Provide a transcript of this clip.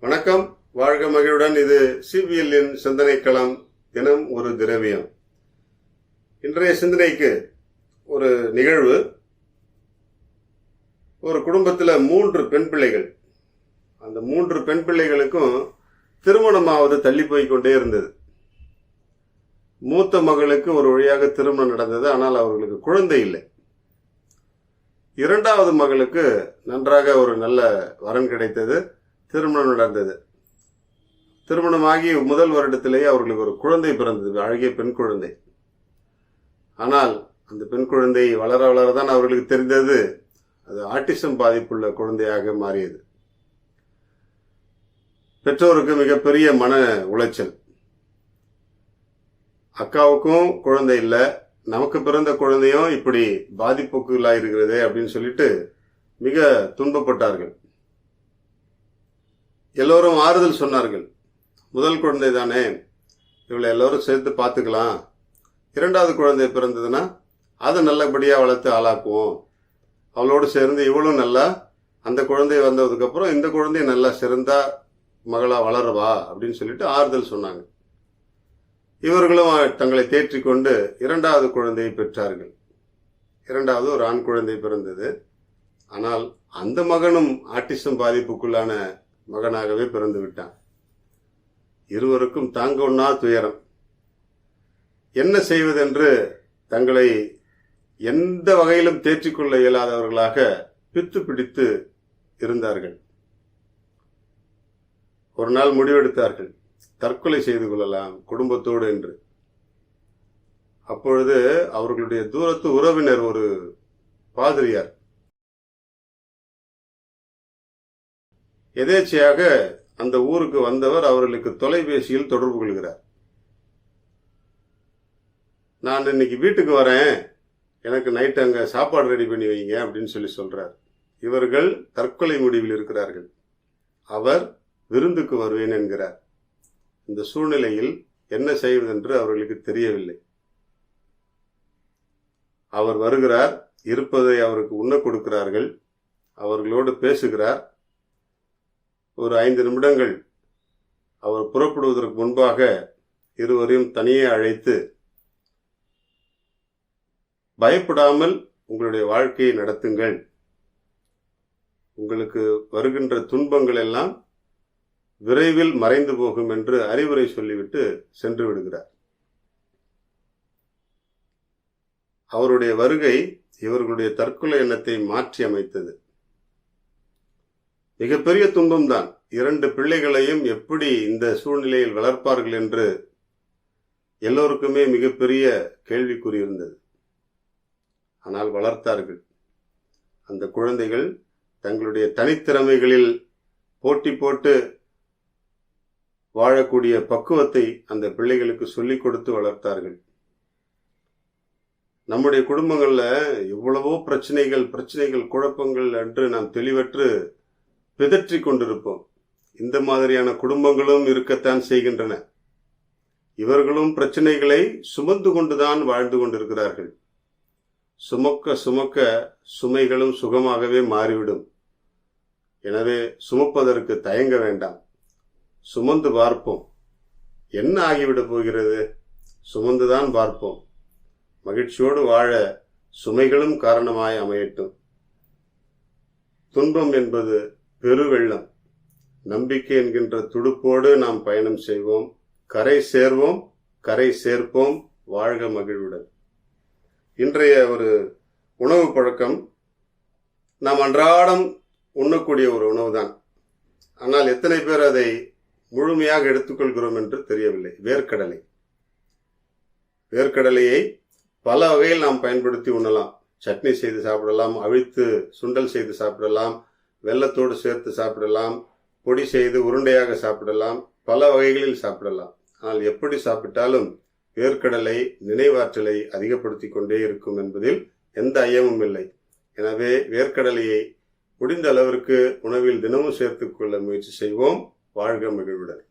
வணக்கம். வாழ்க மகிழுடன். இது சிபிஎல்லின் சிந்தனை களம் தினம் ஒரு திரவியம். இன்றைய சிந்தனைக்கு ஒரு நிகழ்வு. ஒரு குடும்பத்தில் மூன்று பெண் பிள்ளைகள். அந்த மூன்று பெண் பிள்ளைகளுக்கும் திருமணமாவது தள்ளி போய் கொண்டே இருந்தது. மூத்த மகளுக்கு ஒரு வழியாக திருமணம் நடந்தது. ஆனால் அவர்களுக்கு குழந்தை இல்லை. இரண்டாவது மகளுக்கு நன்றாக ஒரு நல்ல வரன் கிடைத்தது. திருமணம் நடந்தது. திருமணமாகி முதல் வருடத்திலேயே அவர்களுக்கு ஒரு குழந்தை பிறந்தது அழகிய பெண் குழந்தை. ஆனால் அந்த பெண் குழந்தை வளர வளரதான் அவர்களுக்கு தெரிந்தது. அது ஆட்டிசம் பாதிப்புள்ள குழந்தையாக மாறியது. பெற்றோருக்கு மிகப்பெரிய மன உளைச்சல். அக்காவுக்கும் குழந்தை இல்லை நமக்கு பிறந்த குழந்தையும் இப்படி பாதிப்புக்குள்ளாயிருக்கிறதே அப்படின்னு சொல்லிட்டு மிக துன்பப்பட்டார்கள். எல்லோரும் ஆறுதல் சொன்னார்கள். முதல் குழந்தை தானே? இவளை எல்லோரும் சேர்த்து பார்த்துக்கலாம். இரண்டாவது குழந்தை பிறந்ததுன்னா அதை நல்லபடியாக வளர்த்து ஆளாக்குவோம். அவளோடு சேர்ந்து இவளும் நல்லா அந்த குழந்தை வந்ததுக்கப்புறம் இந்த குழந்தைய நல்லா சிறந்தா மகளாக வளருவா அப்படின்னு சொல்லிட்டு ஆறுதல் சொன்னாங்க. இவர்களும் தங்களை தேற்றிக்கொண்டு இரண்டாவது குழந்தையை பெற்றார்கள். இரண்டாவது ஒரு ஆண் குழந்தை பிறந்தது. ஆனால் அந்த மகனும் ஆட்டிசம் பாதிப்புக்குள்ளான மகனாகவே பிறந்து விட்டான் இருவருக்கும் தாங்க துயரம். என்ன செய்வதென்று தங்களை எந்த வகையிலும் தேற்றிக்கொள்ள இயலாதவர்களாக பித்து பிடித்து இருந்தார்கள். ஒரு நாள் முடிவெடுத்தார்கள். தற்கொலை செய்து கொள்ளலாம் குடும்பத்தோடு என்று. அப்பொழுது அவர்களுடைய தூரத்து உறவினர் ஒரு பாதிரியார் எதேச்சையாக அந்த ஊருக்கு வந்தவர் அவர்களுக்கு தொலைபேசியில் தொடர்பு கொள்கிறார். நான் இன்னைக்கு வீட்டுக்கு வரேன். எனக்கு நைட் அங்கே சாப்பாடு ரெடி பண்ணி வைங்க அப்படின்னு சொல்லி சொல்கிறார் இவர்கள் தற்கொலை முடிவில் இருக்கிறார்கள். அவர் விருந்துக்கு வருவேன் என்கிறார். இந்த சூழ்நிலையில் என்ன செய்வதென்று அவர்களுக்கு தெரியவில்லை. அவர் வருகிறார். இருப்பதை அவருக்கு உண்ண கொடுக்கிறார்கள். அவர்களோடு பேசுகிறார். ஒரு ஐந்து நிமிடங்கள் அவர் புறப்படுவதற்கு முன்பாக இருவரையும் தனியே அழைத்து பயப்படாமல் உங்களுடைய வாழ்க்கையை நடத்துங்கள். உங்களுக்கு வருகின்ற துன்பங்கள் எல்லாம் விரைவில் மறைந்து போகும் என்று அறிவுரை சொல்லிவிட்டு சென்று விடுகிறார். அவருடைய வருகை இவர்களுடைய தற்கொலை எண்ணத்தை மாற்றி அமைத்தது. மிகப்பெரிய துன்பம்தான். இரண்டு பிள்ளைகளையும் எப்படி இந்த சூழ்நிலையில் வளர்ப்பார்கள் என்று எல்லோருக்குமே மிகப்பெரிய கேள்விக்குறி இருந்தது. ஆனால் வளர்த்தார்கள். அந்த குழந்தைகள் தங்களுடைய தனித்திறமைகளில் போட்டி போட்டு வாழக்கூடிய பக்குவத்தை அந்த பிள்ளைகளுக்கு சொல்லிக் கொடுத்து வளர்த்தார்கள். நம்முடைய குடும்பங்களில் எவ்வளவோ பிரச்சனைகள் பிரச்சனைகள் குழப்பங்கள் என்று நாம் தெளிவற்று பிதற்றி கொண்டிருப்போம். இந்த மாதிரியான குடும்பங்களும் இருக்கத்தான் செய்கின்றன. இவர்களும் பிரச்சனைகளை சுமந்து கொண்டுதான் வாழ்ந்து கொண்டிருக்கிறார்கள். சுமக்க சுமக்க சுமைகளும் சுகமாகவே மாறிவிடும். எனவே சுமப்பதற்கு தயங்க வேண்டாம். சுமந்து பார்ப்போம். என்ன ஆகிவிடப் போகிறது? சுமந்துதான் பார்ப்போம். மகிழ்ச்சியோடு வாழ சுமைகளும் காரணமாய் அமையட்டும். துன்பம் என்பது பெருவெள்ளம். நம்பிக்கை என்கின்ற துடுப்போடு நாம் பயணம் செய்வோம். கரை சேர்வோம் கரை சேர்ப்போம். வாழ்க மகிழ்வுடன். இன்றைய ஒரு உணவு பழக்கம். நாம் அன்றாடம் உண்ணக்கூடிய ஒரு உணவுதான். ஆனால் எத்தனை பேர் அதை முழுமையாக எடுத்துக்கொள்கிறோம் என்று தெரியவில்லை. வேர்க்கடலை. வேர்க்கடலையை பல வகையில் நாம் பயன்படுத்தி உண்ணலாம். சட்னி செய்து சாப்பிடலாம் அவிழ்த்து சுண்டல் செய்து சாப்பிடலாம் வெள்ளத்தோடு சேர்த்து சாப்பிடலாம் பொடி செய்து உருண்டையாக சாப்பிடலாம் பல வகைகளில் சாப்பிடலாம். ஆனால் எப்படி சாப்பிட்டாலும் வேர்க்கடலை நினைவாற்றலை அதிகப்படுத்தி கொண்டே இருக்கும் என்பதில் எந்த ஐயமும் இல்லை. எனவே வேர்க்கடலையை முடிந்த அளவிற்கு உணவில் தினமும் சேர்த்துக்கொள்ள முயற்சி செய்வோம். வாழ்க மகிழ்வுடன்.